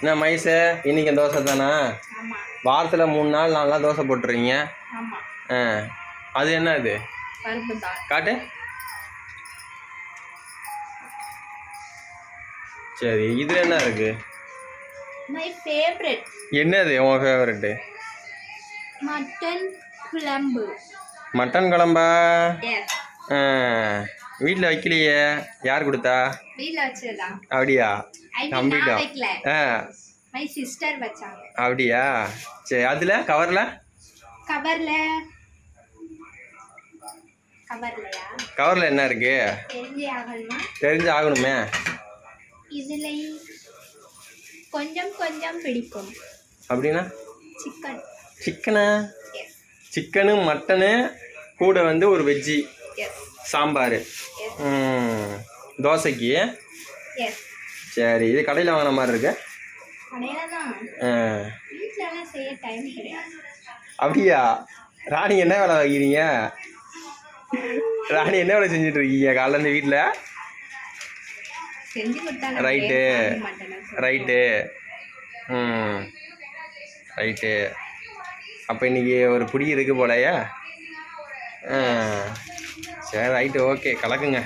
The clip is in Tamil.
என்ன மைசு இன்னைக்கு தோசை தானா? வாரத்தில் மூணு நாள் நாலு நாள் தோசை போட்டுறீங்க. ஆ. அது என்ன இது காட்டு. சரி இதில் என்ன இருக்கு? மை ஃபேவரட் என்னது உன் ஃபேவரெட்டு மட்டன் குழம்பு. மட்டன் குழம்பா? வீட்டில் வைக்கலையே? யார் கொடுத்தா? அப்படியா? நம்பிட்டோம். ஆ. மை சிஸ்டர் வச்சாங்க. அப்படியா? சரி அதில் கவரில் கவர்ல கவர்லையா கவரில் என்ன இருக்கு? தெரிஞ்சே ஆகணுமா தெரிஞ்சு ஆகணுமே இதுல கொஞ்சம் கொஞ்சம் பிடிக்கும். அப்படின்னா? சிக்கன் சிக்கனா சிக்கனு மட்டனு கூட வந்து ஒரு வெஜ்ஜி சாம்பார். தோசைக்கு? எஸ் சரி இது கடையில் வாங்கின மாதிரி இருக்கு. அப்படியா? ராணி என்ன வேலை வைக்கிறீங்க ராணி என்ன வேலை செஞ்சுட்டு இருக்கீங்க காலைல வீட்டில் செஞ்சு கொடுத்தாங்க. ரைட்டு ரைட்டு ம். ரைட்டு அப்போ இன்னைக்கு ஒரு புடி இருக்கு போலயா. ஆ. சரி ரைட்டு ஓகே கலக்குங்க.